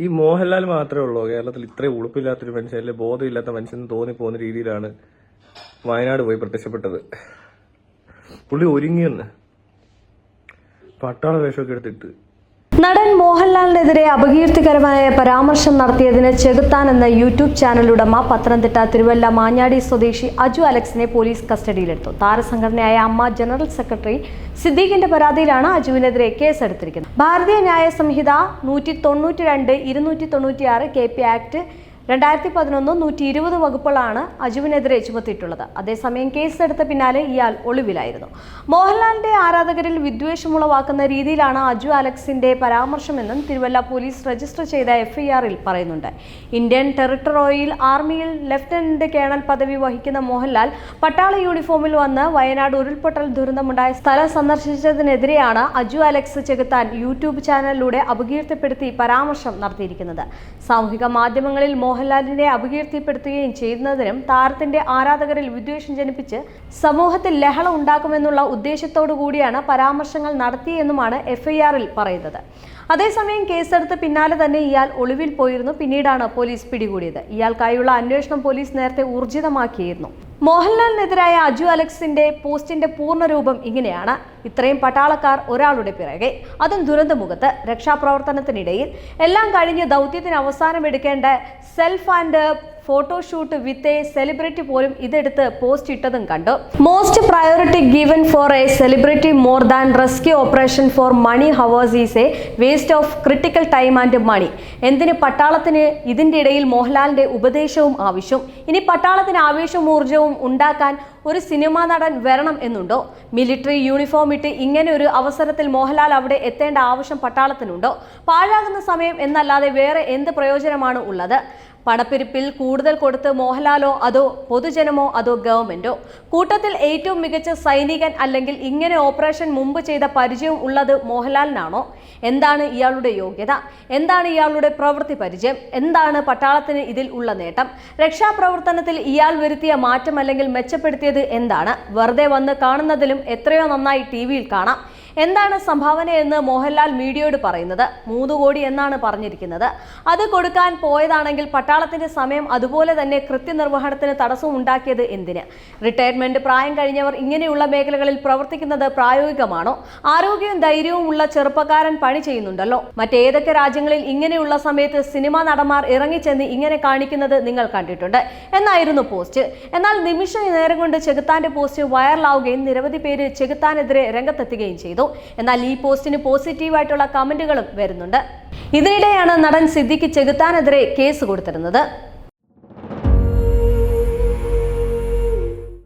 ഈ മോഹൻലാൽ മാത്രമേ ഉള്ളൂ. കേരളത്തിൽ ഇത്രയും ഉളുപ്പില്ലാത്തൊരു മനുഷ്യൻ അല്ലെ ബോധമില്ലാത്ത മനുഷ്യൻ തോന്നി പോകുന്ന രീതിയിലാണ് വയനാട് പോയി പ്രത്യക്ഷപ്പെട്ടത്. പുള്ളി ഒരുങ്ങിയെന്ന് പട്ടാള വേഷമൊക്കെ എടുത്തിട്ട് നടൻ മോഹൻലാലിനെതിരെ അപകീർത്തികരമായ പരാമർശം നടത്തിയതിന് ചെകുത്താൻ എന്ന യൂട്യൂബ് ചാനൽ ഉടമ പത്തനംതിട്ട തിരുവല്ല മാഞ്ഞാടി സ്വദേശി അജു അലക്സിനെ പോലീസ് കസ്റ്റഡിയിലെടുത്തു. താരസംഘടനയായ അമ്മ ജനറൽ സെക്രട്ടറി സിദ്ദീഖിന്റെ പരാതിയിലാണ് അജുവിനെതിരെ കേസെടുത്തിരിക്കുന്നത്. ഭാരതീയ ന്യായ സംഹിത നൂറ്റി തൊണ്ണൂറ്റി രണ്ട് ഇരുന്നൂറ്റി തൊണ്ണൂറ്റിയാറ് കെ പി ആക്ട് രണ്ടായിരത്തി പതിനൊന്ന് നൂറ്റി ഇരുപത് വകുപ്പുകളാണ് അജുവിനെതിരെ ചുമത്തിയിട്ടുള്ളത്. അതേസമയം കേസെടുത്ത പിന്നാലെ ഇയാൾ ഒളിവിലായിരുന്നു. മോഹൻലാലിന്റെ ആരാധകരിൽ വിദ്വേഷമുളവാക്കുന്ന രീതിയിലാണ് അജു അലക്സിന്റെ പരാമർശമെന്നും തിരുവല്ല പോലീസ് രജിസ്റ്റർ ചെയ്ത എഫ്ഐആറിൽ പറയുന്നുണ്ട്. ഇന്ത്യൻ ടെറിട്ടറിയിൽ ആർമിയിൽ ലഫ്റ്റനന്റ് കേണൽ പദവി വഹിക്കുന്ന മോഹൻലാൽ പട്ടാള യൂണിഫോമിൽ വന്ന് വയനാട് ഉരുൾപൊട്ടൽ ദുരന്തമുണ്ടായ സ്ഥലം സന്ദർശിച്ചതിനെതിരെയാണ് അജു അലക്സ് ചെകുത്താൻ യൂട്യൂബ് ചാനലിലൂടെ അപകീർത്തിപ്പെടുത്തി പരാമർശം നടത്തിയിരിക്കുന്നത്. സാമൂഹിക മാധ്യമങ്ങളിൽ മോഹൻലാലിനെ അപകീർത്തിപ്പെടുത്തുകയും ചെയ്യുന്നതിനും താരത്തിന്റെ ആരാധകരിൽ വിദ്വേഷം ജനിപ്പിച്ച് സമൂഹത്തിൽ ലഹളം ഉണ്ടാക്കുമെന്നുള്ള ഉദ്ദേശത്തോടു കൂടിയാണ് പരാമർശങ്ങൾ നടത്തിയെന്നുമാണ് എഫ്ഐആറിൽ പറയുന്നത്. അതേസമയം കേസെടുത്ത് പിന്നാലെ തന്നെ ഇയാൾ ഒളിവിൽ പോയിരുന്നു. പിന്നീടാണ് പോലീസ് പിടികൂടിയത്. ഇയാൾക്കായുള്ള അന്വേഷണം പോലീസ് നേരത്തെ ഊർജിതമാക്കിയിരുന്നു. മോഹൻലാലിനെതിരായ അജു അലക്സിന്റെ പോസ്റ്റിന്റെ പൂർണരൂപം ഇങ്ങനെയാണ്. ഇത്രയും പട്ടാളക്കാർ ഒരാളുടെ പിറകെ. അതും ദുരന്തമുഖത്ത് രക്ഷാപ്രവർത്തനത്തിനിടയിൽ. എല്ലാം കഴിഞ്ഞ് ദൗത്യത്തിന് അവസാനം എടുക്കേണ്ട self and photoshoot with a celebrity പോലും ഇതെടുത്ത് പോസ്റ്റ് ഇട്ടതും കണ്ടു. Most priority given for a celebrity more than rescue operation for many hours is a waste of critical time and money എന്തിന് പട്ടാളത്തിന് ഇതിന്റെ ഇടയിൽ മോഹൻലാലിന്റെ ഉപദേശവും ആവശ്യം? ഇനി പട്ടാളത്തിന് ആവേശവും ഊർജവും ഉണ്ടാക്കാൻ ഒരു സിനിമാ നടൻ വരണം എന്നുണ്ടോ? മിലിറ്ററി യൂണിഫോം ഇട്ട് ഇങ്ങനെ ഒരു അവസരത്തിൽ മോഹൻലാൽ അവിടെ എത്തേണ്ട ആവശ്യം പട്ടാളത്തിനുണ്ടോ? പാഴാകുന്ന സമയം എന്നല്ലാതെ വേറെ എന്ത് പ്രയോജനമാണ് ഉള്ളത്? പണപ്പെരുപ്പിൽ കൂടുതൽ കൊടുത്ത് മോഹൻലാലോ അതോ പൊതുജനമോ അതോ ഗവൺമെന്റോ? കൂട്ടത്തിൽ ഏറ്റവും മികച്ച സൈനികൻ അല്ലെങ്കിൽ ഇങ്ങനെ ഓപ്പറേഷൻ മുമ്പ് ചെയ്ത പരിചയം ഉള്ളത് മോഹൻലാലിനാണോ? എന്താണ് ഇയാളുടെ യോഗ്യത? എന്താണ് ഇയാളുടെ പ്രവൃത്തി പരിചയം? എന്താണ് പട്ടാളത്തിന് ഇതിൽ ഉള്ള നേട്ടം? രക്ഷാപ്രവർത്തനത്തിൽ ഇയാൾ വരുത്തിയ മാറ്റം അല്ലെങ്കിൽ മെച്ചപ്പെടുത്തിയത് എന്താണ്? വെറുതെ വന്ന് കാണുന്നതിലും എത്രയോ നന്നായി ടി വിയിൽ കാണാം. എന്താണ് സംഭാവന എന്ന് മോഹൻലാൽ മീഡിയയോട് പറയുന്നത്? മൂന്ന് കോടി എന്നാണ് പറഞ്ഞിരിക്കുന്നത്. അത് കൊടുക്കാൻ പോയതാണെങ്കിൽ പട്ടാളത്തിന്റെ സമയം അതുപോലെ തന്നെ കൃത്യനിർവഹണത്തിന് തടസ്സം ഉണ്ടാക്കിയത് എന്തിന്? റിട്ടയർമെന്റ് പ്രായം കഴിഞ്ഞവർ ഇങ്ങനെയുള്ള മേഖലകളിൽ പ്രവർത്തിക്കുന്നത് പ്രായോഗികമാണോ? ആരോഗ്യവും ധൈര്യവും ഉള്ള ചെറുപ്പക്കാരൻ പണി ചെയ്യുന്നുണ്ടല്ലോ. മറ്റേതൊക്കെ രാജ്യങ്ങളിൽ ഇങ്ങനെയുള്ള സമയത്ത് സിനിമാ നടന്മാർ ഇറങ്ങിച്ചെന്ന് ഇങ്ങനെ കാണിക്കുന്നത് നിങ്ങൾ കണ്ടിട്ടുണ്ട്. എന്നായിരുന്നു പോസ്റ്റ്. എന്നാൽ നിമിഷ നേരം കൊണ്ട് ചെകുത്താന്റെ പോസ്റ്റ് വൈറലാവുകയും നിരവധി പേര് ചെകുത്താനെതിരെ രംഗത്തെത്തുകയും ചെയ്തു. എന്നാൽ ഈ പോസ്റ്റിന് പോസിറ്റീവായിട്ടുള്ള കമന്റുകളും വരുന്നുണ്ട്. ഇതിനിടെയാണ് നടൻ സിദ്ദിഖ് ചെകുത്താനെതിരെ കേസ് കൊടുത്തിരുന്നത്.